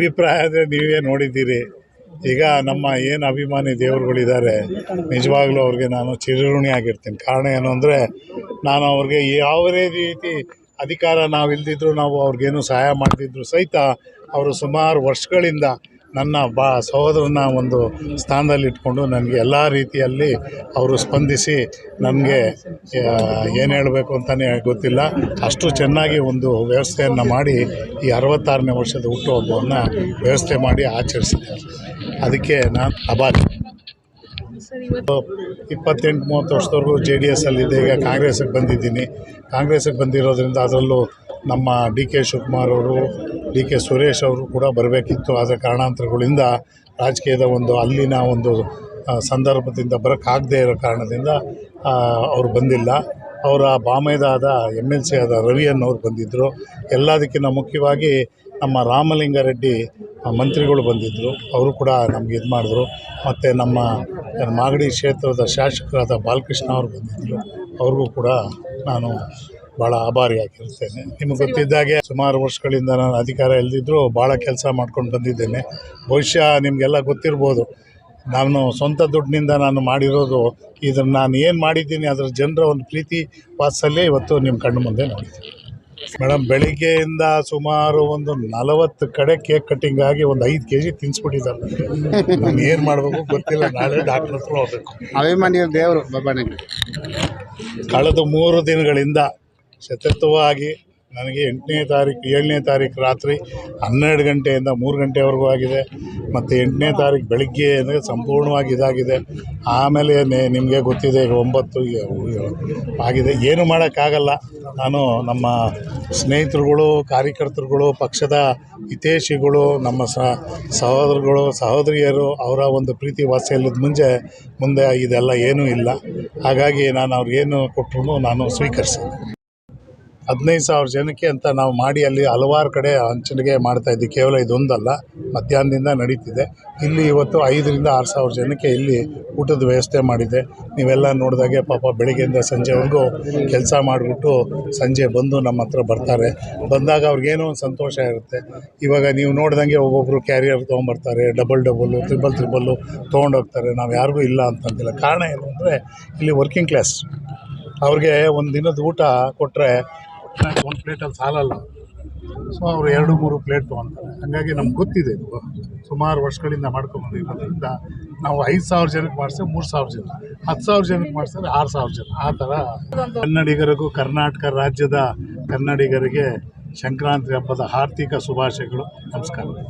ಅಭಿಪ್ರಾಯ ಅಂದರೆ ನೀವೇ ನೋಡಿದ್ದೀರಿ. ಈಗ ನಮ್ಮ ಏನು ಅಭಿಮಾನಿ ದೇವರುಗಳಿದ್ದಾರೆ, ನಿಜವಾಗ್ಲೂ ಅವ್ರಿಗೆ ನಾನು ಚಿರಋಣಿ ಆಗಿರ್ತೀನಿ. ಕಾರಣ ಏನು ಅಂದರೆ, ನಾನು ಅವ್ರಿಗೆ ಯಾವುದೇ ರೀತಿ ಅಧಿಕಾರ ನಾವು ಇಲ್ದಿದ್ರು ನಾವು ಅವ್ರಿಗೇನು ಸಹಾಯ ಮಾಡ್ತಿದ್ರು ಸಹಿತ, ಅವರು ಸುಮಾರು ವರ್ಷಗಳಿಂದ ನನ್ನ ಬಾ ಸಹೋದರನ ಒಂದು ಸ್ಥಾನದಲ್ಲಿ ಇಟ್ಕೊಂಡು ನನಗೆ ಎಲ್ಲ ರೀತಿಯಲ್ಲಿ ಅವರು ಸ್ಪಂದಿಸಿ ನನಗೆ ಏನು ಹೇಳಬೇಕು ಅಂತಲೇ ಗೊತ್ತಿಲ್ಲ. ಅಷ್ಟು ಚೆನ್ನಾಗಿ ಒಂದು ವ್ಯವಸ್ಥೆಯನ್ನು ಮಾಡಿ ಈ ಅರವತ್ತಾರನೇ ವರ್ಷದ ಹುಟ್ಟುಹಬ್ಬವನ್ನು ವ್ಯವಸ್ಥೆ ಮಾಡಿ ಆಚರಿಸಿದ್ದಾರೆ. ಅದಕ್ಕೆ ನಾನು ಅಭಾರಿ. ಇಪ್ಪತ್ತೆಂಟು, ಮೂವತ್ತು ವರ್ಷದವರೆಗೂ ಜೆ ಡಿ ಎಸ್ ಅಲ್ಲಿದ್ದೆ ಈಗ ಕಾಂಗ್ರೆಸ್ಗೆ ಬಂದಿದ್ದೀನಿ. ಕಾಂಗ್ರೆಸ್ಗೆ ಬಂದಿರೋದ್ರಿಂದ ಅದರಲ್ಲೂ ನಮ್ಮ ಡಿ ಕೆ ಶಿವಕುಮಾರ್ ಅವರು, ಡಿ ಕೆ ಸುರೇಶ್ ಅವರು ಕೂಡ ಬರಬೇಕಿತ್ತು. ಆದರೆ ಕಾರಣಾಂತರಗಳಿಂದ ರಾಜಕೀಯದ ಒಂದು ಅಲ್ಲಿನ ಒಂದು ಸಂದರ್ಭದಿಂದ ಬರೋಕ್ಕಾಗದೇ ಇರೋ ಕಾರಣದಿಂದ ಅವರು ಬಂದಿಲ್ಲ. ಅವರ ಬಾಮೈದಾದ ಎಂ ಎಲ್ ಸಿ ಆದ ರವಿ ಅನ್ನೋರು ಬಂದಿದ್ದರು ಎಲ್ಲದಕ್ಕಿಂತ ಮುಖ್ಯವಾಗಿ ನಮ್ಮ ರಾಮಲಿಂಗಾರೆಡ್ಡಿ ಮಂತ್ರಿಗಳು ಬಂದಿದ್ದರು ಅವರು ಕೂಡ ನಮಗೆ ಇದು ಮಾಡಿದ್ರು ಮತ್ತು ನಮ್ಮ ಮಾಗಡಿ ಕ್ಷೇತ್ರದ ಶಾಸಕರಾದ ಬಾಲಕೃಷ್ಣ ಅವರು ಬಂದಿದ್ದರು. ಅವ್ರಿಗೂ ಕೂಡ ನಾನು ಭಾಳ ಆಭಾರಿಯಾಗಿರ್ತೇನೆ ನಿಮಗೆ ಗೊತ್ತಿದ್ದಾಗೆ ಸುಮಾರು ವರ್ಷಗಳಿಂದ ನಾನು ಅಧಿಕಾರ ಇಲ್ಲದಿದ್ದರೂ ಭಾಳ ಕೆಲಸ ಮಾಡ್ಕೊಂಡು ಬಂದಿದ್ದೇನೆ. ಬಹುಶಃ ನಿಮಗೆಲ್ಲ ಗೊತ್ತಿರ್ಬೋದು ನಾನು ಸ್ವಂತ ದುಡ್ಡಿನಿಂದ ನಾನು ಮಾಡಿರೋದು ಇದನ್ನು ನಾನು ಏನು ಮಾಡಿದ್ದೀನಿ ಅದರ ಜನರ ಒಂದು ಪ್ರೀತಿ ವಾತ್ಸಲ್ಯ ಇವತ್ತು ನಿಮ್ಮ ಕಣ್ಣು ಮುಂದೆ ನೋಡಿದ್ದೀನಿ ಮೇಡಮ್ ಬೆಳಿಗ್ಗೆಯಿಂದ ಸುಮಾರು ಒಂದು ನಲವತ್ತು ಕಡೆ ಕೇಕ್ ಕಟಿಂಗ್ ಆಗಿ ಒಂದು ಐದು ಕೆ ಜಿ ತಿನ್ಸ್ಬಿಟ್ಟಿದ್ದಾರೆ. ನಾನು ಏನು ಮಾಡಬೇಕು ಗೊತ್ತಿಲ್ಲ ನಾಳೆ ಡಾಕ್ಟರ್ ಹತ್ರ ಹೋಗ್ಬೇಕು. ಅಭಿಮಾನಿಯ ದೇವರು ಬಾಬಾನಿಗೆ ಕಳೆದ ಮೂರು ದಿನಗಳಿಂದ ಸತತವಾಗಿ ನನಗೆ ಎಂಟನೇ ತಾರೀಕು, ಏಳನೇ ತಾರೀಕು ರಾತ್ರಿ ಹನ್ನೆರಡು ಗಂಟೆಯಿಂದ ಮೂರು ಗಂಟೆವರೆಗೂ ಆಗಿದೆ. ಮತ್ತು ಎಂಟನೇ ತಾರೀಕು ಬೆಳಗ್ಗೆ ಅಂದರೆ ಸಂಪೂರ್ಣವಾಗಿ ಇದಾಗಿದೆ. ಆಮೇಲೆ ನಿಮಗೆ ಗೊತ್ತಿದೆ, ಈಗ ಒಂಬತ್ತು ಆಗಿದೆ. ಏನು ಮಾಡೋಕ್ಕಾಗಲ್ಲ. ನಾನು ನಮ್ಮ ಸ್ನೇಹಿತರುಗಳು, ಕಾರ್ಯಕರ್ತರುಗಳು, ಪಕ್ಷದ ಹಿತೇಶಿಗಳು ನಮ್ಮ ಸಹೋದರಗಳು ಸಹೋದರಿಯರು, ಅವರ ಒಂದು ಪ್ರೀತಿ ವಾತ್ಸಲ್ಯದ ಮುಂಚೆ, ಮುಂದೆ ಇದೆಲ್ಲ ಏನೂ ಇಲ್ಲ. ಹಾಗಾಗಿ ನಾನು ಅವ್ರಿಗೇನು ಕೊಟ್ಟರು ನಾನು ಸ್ವೀಕರಿಸಿದೆ ಹದಿನೈದು ಸಾವಿರ ಜನಕ್ಕೆ ಅಂತ ನಾವು ಮಾಡಿ ಅಲ್ಲಿ ಹಲವಾರು ಕಡೆ ಹಂಚಣಿಗೆ ಮಾಡ್ತಾ ಇದ್ವಿ. ಕೇವಲ ಇದೊಂದಲ್ಲ, ಮಧ್ಯಾಹ್ನದಿಂದ ನಡೀತಿದೆ. ಇಲ್ಲಿ ಇವತ್ತು ಐದರಿಂದ ಆರು ಸಾವಿರ ಜನಕ್ಕೆ ಇಲ್ಲಿ ಊಟದ ವ್ಯವಸ್ಥೆ ಮಾಡಿದೆ. ನೀವೆಲ್ಲ ನೋಡಿದಾಗೆ ಪಾಪ ಬೆಳಗ್ಗೆಯಿಂದ ಸಂಜೆವರೆಗೂ ಕೆಲಸ ಮಾಡಿಬಿಟ್ಟು ಸಂಜೆ ಬಂದು ನಮ್ಮ ಹತ್ರ ಬರ್ತಾರೆ. ಬಂದಾಗ ಅವ್ರಿಗೇನೋ ಒಂದು ಸಂತೋಷ ಇರುತ್ತೆ. ಇವಾಗ ನೀವು ನೋಡ್ದಂಗೆ ಒಬ್ಬೊಬ್ಬರು ಕ್ಯಾರಿಯರ್ ತೊಗೊಂಬರ್ತಾರೆ ಡಬಲ್ ಡಬಲ್ಲು ತ್ರಿಬಲ್ ತ್ರಿಬಲ್ಲು ತೊಗೊಂಡೋಗ್ತಾರೆ. ನಾವು ಯಾರಿಗೂ ಇಲ್ಲ ಅಂತಂದಿಲ್ಲ. ಕಾರಣ ಏನು ಅಂದರೆ, ಇಲ್ಲಿ ವರ್ಕಿಂಗ್ ಕ್ಲಾಸ್ ಅವ್ರಿಗೆ ಒಂದು ದಿನದ ಊಟ ಕೊಟ್ಟರೆ ಒಂದು ಪ್ಲೇಟಲ್ಲಿ ಸಾಲಲ್ಲ. ಸೊ ಅವರು ಎರಡು, ಮೂರು ಪ್ಲೇಟ್ ತೊಗೊತಾರೆ. ಹಾಗಾಗಿ ನಮ್ಗೆ ಗೊತ್ತಿದೆ ಇದು. ಸುಮಾರು ವರ್ಷಗಳಿಂದ ಮಾಡ್ಕೊಂಬಂದಿರೋದ್ರಿಂದ ನಾವು ಐದು ಸಾವಿರ ಜನಕ್ಕೆ ಮಾಡಿಸ್ರೆ ಮೂರು ಸಾವಿರ ಜನ. ಹತ್ತು ಸಾವಿರ ಜನಕ್ಕೆ ಮಾಡಿಸಿದ್ರೆ ಆರು ಸಾವಿರ ಜನ. ಆ ಥರ ಕನ್ನಡಿಗರಿಗೂ ಕರ್ನಾಟಕ ರಾಜ್ಯದ ಕನ್ನಡಿಗರಿಗೆ ಸಂಕ್ರಾಂತಿ ಹಬ್ಬದ ಆರ್ಥಿಕ ಶುಭಾಶಯಗಳು. ನಮಸ್ಕಾರ.